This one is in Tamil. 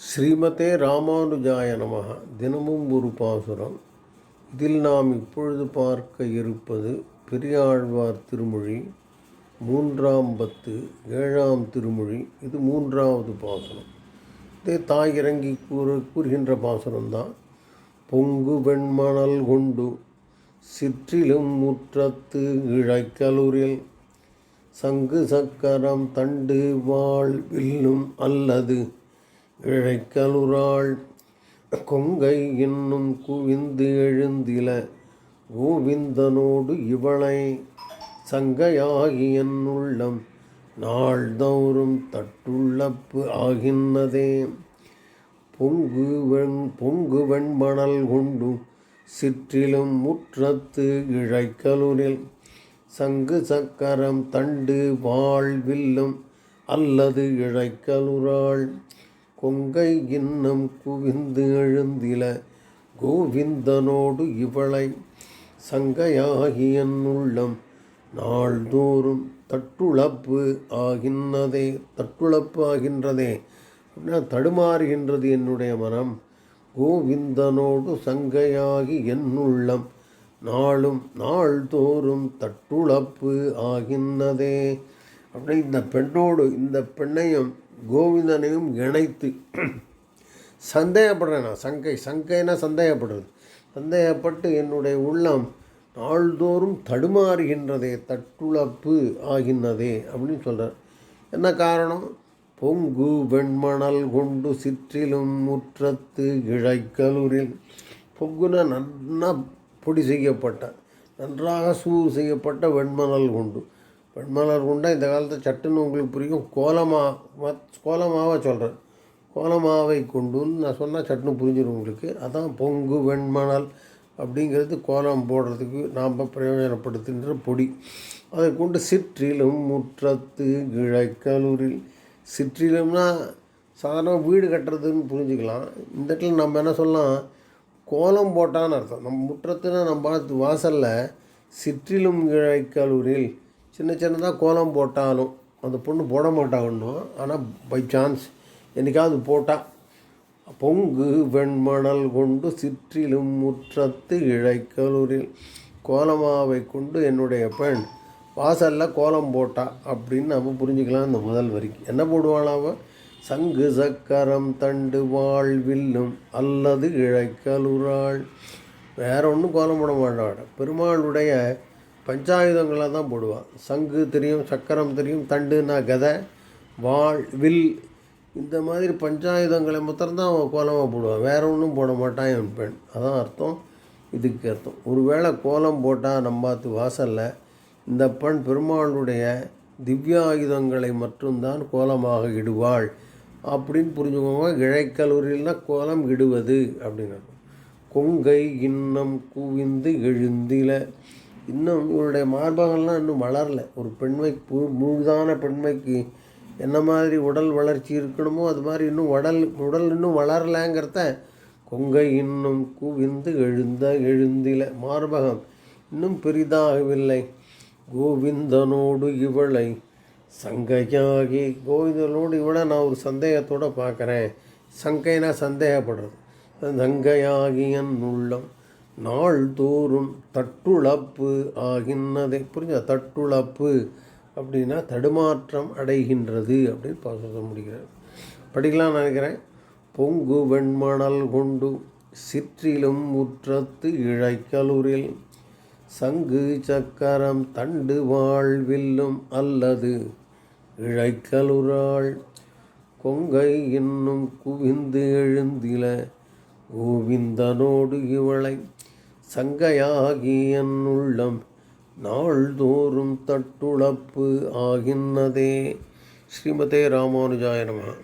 ஸ்ரீமதே ராமானுஜாய நமக தினமும் ஒரு பாசுரம். இதில் நாம் இப்பொழுது பார்க்க இருப்பது பெரியாழ்வார் திருமொழி மூன்றாம் பத்து ஏழாம் திருமொழி. இது மூன்றாவது பாசுரம். இதே தாய் இறங்கி கூறு கூறுகின்ற பாசுரம்தான். பொங்கு வெண்மணல் கொண்டு சிற்றிலும் முற்றத்து இழைக்கலூரில் சங்கு சக்கரம் தண்டு வாழ் வில்லும் அல்லது இழைக்கலுறாள் கொங்கை இன்னும் குவிந்து எழுந்தில கோவிந்தனோடு இவளை சங்கையாகி என் உள்ளம் நாள்தோறும் தட்டுள்ளப்பு ஆகின்னதே. பொங்கு வெண் பொங்கு வெண்மணல் கொண்டு சிற்றிலும் முற்றத்து இழைக்கலுரில் சங்கு சக்கரம் தண்டு வாழ்வில்லும் அல்லது இழைக்கலுறாள். கொங்கை இன்னும் குவிந்து எழுந்தில. கோவிந்தனோடு இவளை சங்கையாகி உள்ளம் நாள்தோறும் தட்டுளப்பு ஆகின்றதே தட்டுழப்பு ஆகின்றதே அப்படின்னா தடுமாறுகின்றது என்னுடைய மனம். கோவிந்தனோடு சங்கையாகி என்னுள்ளம் நாளும் நாள்தோறும் தட்டுளப்பு ஆகின்றதே அப்படி இந்த பெண்ணோடு இந்த பெண்ணையும் கோவிந்தனையும் இணைத்து. சந்தேகப்படுறேன் நான் சங்கை சங்கைனா சந்தேகப்படுறது. சந்தேகப்பட்டு என்னுடைய உள்ளம் நாள்தோறும் தடுமாறுகின்றதே தட்டுளப்பு ஆகின்றதே அப்படின்னு சொல்கிறார் என்ன காரணம்? பொங்கு வெண்மணல் கொண்டு சிற்றிலும் முற்றத்து இழைக்கலூரில். பொங்குனா நன்னா பொடி செய்யப்பட்ட நன்றாக சூறு செய்யப்பட்ட வெண்மணல் கொண்டு. வெண்மலர் உண்டா இந்த காலத்தில் சட்டுன்னு உங்களுக்கு புரியும். கோலமா கோலமாவை சொல்கிறேன் கோலமாவை கொண்டுன்னு நான் சொன்னால் சட்டுன்னு புரிஞ்சிடும் உங்களுக்கு. அதான் பொங்கு வெண்மணல் அப்படிங்கிறது கோலம் போடுறதுக்கு நாம் பிரயோஜனப்படுத்துகின்ற பொடி. அதை கொண்டு சிற்றிலும் முற்றத்து கிழக்கலூரில் சிற்றிலும்னா சாதாரண வீடு கட்டுறதுன்னு புரிஞ்சுக்கலாம். இந்த இடத்துல நம்ம என்ன சொல்லலாம்? கோலம் போட்டான்னு அர்த்தம். நம்ம முற்றத்துனா நம்ம வாசலில் சிற்றிலும் கிழக்கலூரில் சின்ன சின்னதாக கோலம் போட்டாலும் அந்த பொண்ணு போட மாட்டா ஒன்றும் ஆனால் பை சான்ஸ் என்றைக்காவது போட்டால் பொங்கு வெண்மணல் கொண்டு சிற்றிலும் முற்றத்து இழைக்கலூரில் கோலமாவை கொண்டு என்னுடைய பெண் வாசலில் கோலம் போட்டா அப்படின்னு நம்ம புரிஞ்சுக்கலாம் இந்த முதல் வரிக்கு என்ன போடுவாளாவ சங்கு சக்கரம் தண்டு வாழ்வில்லும் அல்லது இழைக்கலுறாள் வேற ஒன்றும் கோலம் போட மாட்டாள். பெருமாளுடைய பஞ்சாயுதங்களை தான் போடுவாள் சங்கு தெரியும் சக்கரம் தெரியும் தண்டுனா கதை வாழ் வில். இந்த மாதிரி பஞ்சாயுதங்களை மாத்திரம்தான் அவன் கோலமாக போடுவான். வேற ஒன்றும் போட மாட்டான் என் பெண். அதான் அர்த்தம். இதுக்கு அர்த்தம். ஒருவேளை கோலம் போட்டால் நம்பாத்து வாசலில் இந்த பெண் பெருமாளுடைய திவ்யாயுதங்களை மட்டும்தான் கோலமாக இடுவாள் அப்படின்னு புரிஞ்சுக்கோங்க. இழைக்கல்லூரியில்னா கோலம் இடுவது அப்படின்னு கொங்கை இன்னம் குவிந்து எழுந்தில இன்னும் இவருடைய மார்பகம்லாம் இன்னும் வளரல. ஒரு பெண்மை பு முழுதான பெண்மைக்கு என்ன மாதிரி உடல் வளர்ச்சி இருக்கணுமோ அது மாதிரி இன்னும் உடல் உடல் இன்னும் வளரலைங்கிறத கொங்கை இன்னும் குவிந்து எழுந்த எழுந்தில மார்பகம் இன்னும் பெரிதாகவில்லை. கோவிந்தனோடு இவளை சங்கையாகி கோவிந்தனோடு இவளை நான் ஒரு சந்தேகத்தோடு பார்க்குறேன். சங்கைனா சந்தேகப்படுறது. சங்கையாகி என் உள்ளம் நாள்தோறும் தட்டுளப்பு ஆகின்றதை புரிஞ்ச தட்டுளப்பு அப்படின்னா தடுமாற்றம் அடைகின்றது அப்படின்னு சொல்ல முடிகிறார். படிக்கலாம் நினைக்கிறேன். பொங்கு வெண்மணல் கொண்டு சிற்றிலும் முற்றத்து இழைக்கலூரில் சங்கு சக்கரம் தண்டு வாழ்வில்லும் அல்லது இழைக்கலுறாள் கொங்கை இன்னும் குவிந்து எழுந்தில கோவிந்தனோடு இவளை சங்கையாகி என் உள்ளம் நாள்தோறும் தட்டுழப்பு ஆகின்னதே. ஸ்ரீமதே ராமானுஜாய நம.